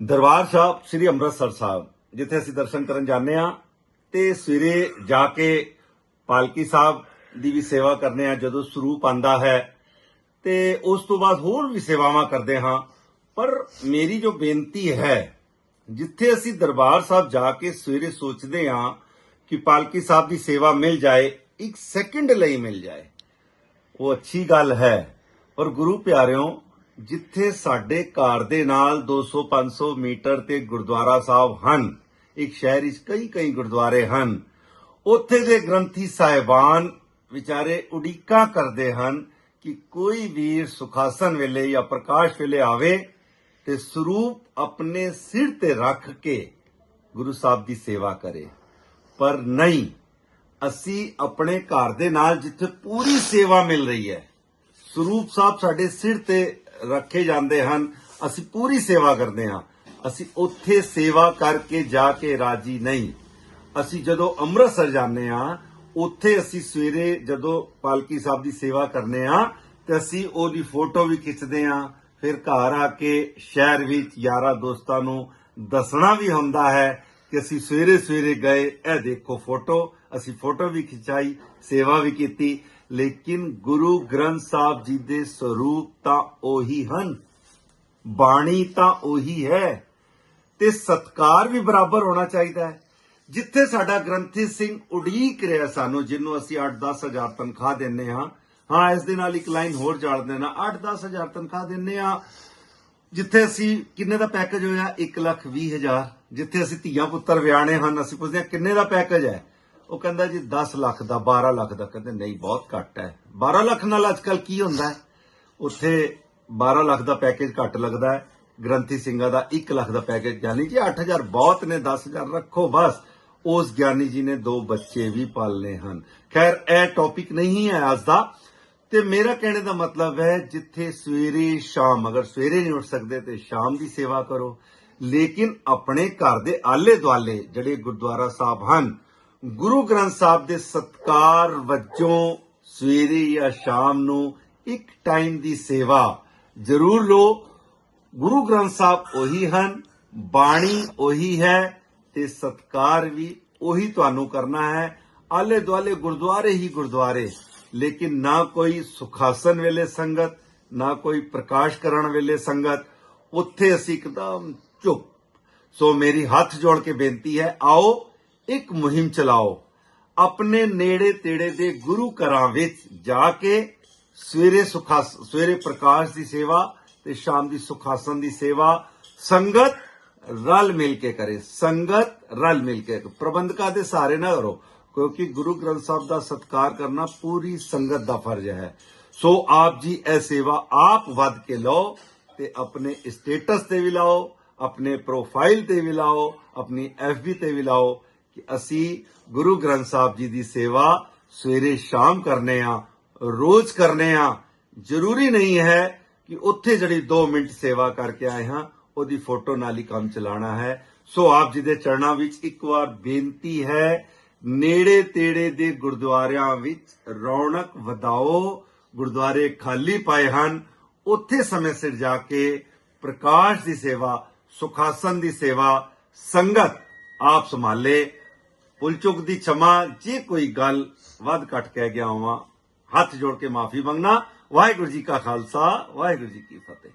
ਦਰਬਾਰ ਸਾਹਿਬ, ਸ੍ਰੀ ਅੰਮ੍ਰਿਤਸਰ ਸਾਹਿਬ, ਜਿੱਥੇ ਅਸੀਂ ਦਰਸ਼ਨ ਕਰਨ ਜਾਂਦੇ ਆ ਤੇ ਸਵੇਰੇ ਜਾ ਕੇ ਪਾਲਕੀ ਸਾਹਿਬ ਦੀ ਵੀ ਸੇਵਾ ਕਰਨੇ ਆ ਜਦੋਂ ਸਰੂਪ ਆਂਦਾ ਹੈ ਤੇ ਉਸ ਤੋਂ ਬਾਅਦ ਹੋਰ ਵੀ ਸੇਵਾਵਾਂ ਕਰਦੇ ਹਾਂ। ਪਰ ਮੇਰੀ ਜੋ ਬੇਨਤੀ ਹੈ, ਜਿੱਥੇ ਅਸੀਂ ਦਰਬਾਰ ਸਾਹਿਬ ਜਾ ਕੇ ਸਵੇਰੇ ਸੋਚਦੇ ਹਾਂ ਕਿ ਪਾਲਕੀ ਸਾਹਿਬ ਦੀ ਸੇਵਾ ਮਿਲ ਜਾਏ, ਇੱਕ ਸੈਕਿੰਡ ਲਈ ਮਿਲ ਜਾਏ, ਉਹ ਅੱਛੀ ਗੱਲ ਹੈ। ਔਰ ਗੁਰੂ ਪਿਆਰਿਓ ਜਿੱਥੇ ਸਾਡੇ ਘਰ ਦੇ ਨਾਲ 200 500 ਮੀਟਰ ਤੇ ਗੁਰਦੁਆਰਾ ਸਾਹਿਬ ਹਨ, ਇੱਕ ਸ਼ਹਿਰ ਵਿੱਚ ਕਈ ਕਈ ਗੁਰਦੁਆਰੇ ਹਨ, ਉੱਥੇ ਦੇ ਗ੍ਰੰਥੀ ਸਾਹਿਬਾਨ ਵਿਚਾਰੇ ਉਡੀਕਾਂ ਕਰਦੇ ਹਨ ਕਿ ਕੋਈ ਵੀਰ ਸੁਖਾਸਨ ਵੇਲੇ ਜਾਂ ਪ੍ਰਕਾਸ਼ ਵੇਲੇ ਆਵੇ ਤੇ ਸਰੂਪ ਆਪਣੇ ਸਿਰ ਤੇ ਰੱਖ ਕੇ ਗੁਰੂ ਸਾਹਿਬ ਦੀ ਸੇਵਾ ਕਰੇ। ਪਰ ਨਹੀਂ, ਅਸੀਂ ਆਪਣੇ ਘਰ ਦੇ ਨਾਲ ਜਿੱਥੇ ਪੂਰੀ ਸੇਵਾ ਮਿਲ ਰਹੀ ਹੈ, ਸਰੂਪ ਸਾਹਿਬ ਸਾਡੇ ਸਿਰ ਤੇ ਰੱਖੇ ਜਾਂਦੇ ਹਨ। ਅਸੀਂ ਪੂਰੀ ਸੇਵਾ ਕਰਦੇ ਹਾਂ। ਅਸੀਂ ਉੱਥੇ ਸੇਵਾ ਕਰਕੇ ਜਾ ਕੇ ਰਾਜੀ ਨਹੀਂ। ਅਸੀਂ ਜਦੋਂ ਅੰਮ੍ਰਿਤਸਰ ਜਾਂਦੇ ਹਾਂ, ਉੱਥੇ ਅਸੀਂ ਸਵੇਰੇ ਜਦੋਂ ਪਾਲਕੀ ਸਾਹਿਬ ਦੀ ਸੇਵਾ ਕਰਨੇ ਆ ਤੇ ਅਸੀਂ ਉਹਦੀ ਫੋਟੋ ਵੀ ਖਿੱਚਦੇ ਆ ਫਿਰ ਘਰ ਆ ਕੇ ਸ਼ਹਿਰ ਵਿੱਚ ਯਾਰਾਂ ਦੋਸਤਾਂ ਨੂੰ ਦੱਸਣਾ ਵੀ ਹੁੰਦਾ ਹੈ ਕਿ ਅਸੀਂ ਸਵੇਰੇ ਸਵੇਰੇ ਗਏ, ਇਹ ਦੇਖੋ ਫੋਟੋ। ਅਸੀਂ ਫੋਟੋ ਵੀ ਖਿਚਾਈ, ਸੇਵਾ ਵੀ ਕੀਤੀ, ਲੇਕਿਨ ਗੁਰੂ ਗ੍ਰੰਥ ਸਾਹਿਬ ਜੀ ਦੇ ਸਰੂਪ ਤਾਂ ਉਹੀ ਹਨ। ਬਾਣੀ ਤਾਂ ਉਹੀ ਹੈ ਤੇ ਸਤਕਾਰ ਵੀ ਬਰਾਬਰ ਹੋਣਾ ਚਾਹੀਦਾ ਹੈ। ਜਿੱਥੇ ਸਾਡਾ ਗ੍ਰੰਥੀ ਸਿੰਘ ਉਡੀਕ ਰਿਹਾ ਸਾਨੂੰ, ਜਿਹਨੂੰ ਅਸੀਂ 8-10 ਹਜ਼ਾਰ ਤਨਖਾਹ ਦਿੰਨੇ ਹਾਂ ਹਾਂ, ਇਸ ਦੇ ਨਾਲ ਇੱਕ ਲਾਈਨ ਹੋਰ ਜੋੜ ਦੇਣਾ 8-10 ਹਜ਼ਾਰ ਤਨਖਾਹ ਦਿੰਨੇ ਆ ਜਿੱਥੇ ਅਸੀਂ ਕਿੰਨੇ ਦਾ ਪੈਕੇਜ ਹੋਇਆ? 1 ਲੱਖ 20 ਹਜ਼ਾਰ। ਜਿੱਥੇ ਅਸੀਂ ਧੀਆਂ ਪੁੱਤਰ ਵਿਆਹਣੇ ਹਨ, ਅਸੀਂ ਪੁੱਛਦੇ ਹਾਂ ਕਿੰਨੇ ਦਾ ਪੈਕੇਜ ਹੈ? ਉਹ ਕਹਿੰਦਾ ਜੀ 10 ਲੱਖ ਦਾ 12 ਲੱਖ ਦਾ। ਕਹਿੰਦੇ ਨਹੀਂ, ਬਹੁਤ ਘੱਟ ਹੈ। 12 ਲੱਖ ਨਾਲ ਅੱਜਕੱਲ ਕੀ ਹੁੰਦਾ ਉੱਥੇ 12 ਲੱਖ ਦਾ ਪੈਕੇਜ ਘੱਟ ਲੱਗਦਾ ਹੈ। ਗ੍ਰੰਥੀ ਸਿੰਘਾਂ ਦਾ 1 ਲੱਖ ਦਾ ਪੈਕੇਜ ਯਾਨੀ ਕਿ 8000 ਬਹੁਤ ਨੇ 10000 ਰੱਖੋ ਬਸ। ਉਸ ਗਿਆਨੀ ਜੀ ਨੇ ਦੋ ਬੱਚੇ ਵੀ ਪਾਲਨੇ ਹਨ। ਖੈਰ, ਇਹ ਟੌਪਿਕ ਨਹੀਂ ਹੈ ਅੱਜ ਦਾ। ਤੇ ਮੇਰਾ ਕਹਿਣੇ ਦਾ ਮਤਲਬ ਹੈ, ਜਿੱਥੇ ਸਵੇਰੇ ਸ਼ਾਮ, ਅਗਰ ਸਵੇਰੇ ਨਹੀਂ ਉੱਠ ਸਕਦੇ ਤੇ ਸ਼ਾਮ ਦੀ ਸੇਵਾ ਕਰੋ। ਲੇਕਿਨ ਆਪਣੇ ਘਰ ਦੇ ਆਲੇ ਦੁਆਲੇ ਜਿਹੜੇ ਗੁਰਦੁਆਰਾ ਸਾਹਿਬ ਹਨ ਗੁਰੂ ਗ੍ਰੰਥ ਸਾਹਿਬ ਦੇ ਸਤਕਾਰ ਵਜੋਂ ਸਵੇਰੇ ਜਾਂ ਸ਼ਾਮ ਨੂੰ ਇੱਕ ਟਾਈਮ ਦੀ ਸੇਵਾ ਜ਼ਰੂਰ ਲੋ ਗੁਰੂ ਗ੍ਰੰਥ ਸਾਹਿਬ ਉਹੀ ਹਨ, ਬਾਣੀ ਉਹੀ ਹੈ ਤੇ ਸਤਕਾਰ ਵੀ ਉਹੀ ਤੁਹਾਨੂੰ ਕਰਨਾ ਹੈ। ਆਲੇ ਦੁਆਲੇ ਗੁਰਦੁਆਰੇ ਹੀ ਗੁਰਦੁਆਰੇ, ਲੇਕਿਨ ਨਾ ਕੋਈ ਸੁਖਾਸਨ ਵੇਲੇ ਸੰਗਤ, ਨਾ ਕੋਈ ਪ੍ਰਕਾਸ਼ ਕਰਨ ਵੇਲੇ ਸੰਗਤ। ਉੱਥੇ ਅਸੀਂ ਇੱਕਦਮ ਚੁੱਪ। ਸੋ ਮੇਰੀ ਹੱਥ ਜੋੜ ਕੇ ਬੇਨਤੀ ਹੈ, ਆਓ ਇੱਕ ਮੁਹਿੰਮ ਚਲਾਓ। ਆਪਣੇ ਨੇੜੇ ਤੇੜੇ ਦੇ ਗੁਰੂ ਘਰਾਂ ਵਿੱਚ ਜਾ ਕੇ ਸਵੇਰੇ ਸੁਖਾਸ ਸਵੇਰੇ ਪ੍ਰਕਾਸ਼ ਦੀ ਸੇਵਾ ਤੇ ਸ਼ਾਮ ਦੀ ਸੁਖਾਸਨ ਦੀ ਸੇਵਾ, ਸੰਗਤ ਰਲ ਮਿਲ ਕੇ ਕਰੇ। ਸੰਗਤ ਰਲ ਮਿਲ ਕੇ ਪ੍ਰਬੰਧਕਾਂ ਦੇ ਸਾਰੇ ਨਾ ਕਰੋ ਕਿਉਂਕਿ ਗੁਰੂ ਗ੍ਰੰਥ ਸਾਹਿਬ ਦਾ ਸਤਕਾਰ ਕਰਨਾ ਪੂਰੀ ਸੰਗਤ ਦਾ ਫਰਜ਼ ਹੈ। ਸੋ ਆਪ ਜੀ ਇਹ ਸੇਵਾ ਆਪ ਵੱਧ ਕੇ ਲਓ ਤੇ ਆਪਣੇ ਸਟੇਟਸ ਤੇ ਵੀ ਲਾਓ, ਆਪਣੇ ਪ੍ਰੋਫਾਈਲ ਤੇ ਵੀ ਲਾਓ, ਆਪਣੀ ਐਫਬੀ ਤੇ ਵੀ ਲਾਓ। ਕਿ ਅਸੀਂ ਗੁਰੂ ਗ੍ਰੰਥ ਸਾਹਿਬ ਜੀ ਦੀ ਸੇਵਾ ਸਵੇਰੇ ਸ਼ਾਮ ਕਰਨੇ ਆ, ਰੋਜ਼ ਕਰਨੇ ਆ। ਜ਼ਰੂਰੀ ਨਹੀਂ ਹੈ ਕਿ ਉੱਥੇ ਜਿਹੜੀ 2 ਮਿੰਟ ਸੇਵਾ ਕਰਕੇ ਆਏ ਹਾਂ, ਉਹਦੀ ਫੋਟੋ ਨਾਲ ਹੀ ਕੰਮ ਚਲਾਉਣਾ ਹੈ। ਸੋ ਆਪ ਜੀ ਦੇ ਚਰਨਾਂ ਵਿੱਚ ਇੱਕ ਵਾਰ ਬੇਨਤੀ ਹੈ, ਨੇੜੇ ਤੇੜੇ ਦੇ ਗੁਰਦੁਆਰਿਆਂ ਵਿੱਚ ਰੌਣਕ ਵਧਾਓ। ਗੁਰਦੁਆਰੇ ਖਾਲੀ ਪਏ ਹਨ, ਉੱਥੇ ਸਮੇਂ ਸਿਰ ਜਾ ਕੇ ਪ੍ਰਕਾਸ਼ ਦੀ ਸੇਵਾ, ਸੁਖਾਸਨ ਦੀ ਸੇਵਾ, ਸੰਗਤ ਆਪ ਸੰਭਾਲੇ। ਪੁੱਲ ਚੁੱਕ ਦੀ ਛਮਾ, ਜੇ ਕੋਈ ਗੱਲ ਵੱਧ ਘਟ ਕਹਿ ਗਿਆ ਹੋਵਾਂ, ਹੱਥ ਜੋੜ ਕੇ ਮਾਫੀ ਮੰਗਣਾ। ਵਾਹਿਗੁਰੂ ਜੀ ਕਾ ਖਾਲਸਾ, ਵਾਹਿਗੁਰੂ ਜੀ ਕੀ ਫਤਿਹ।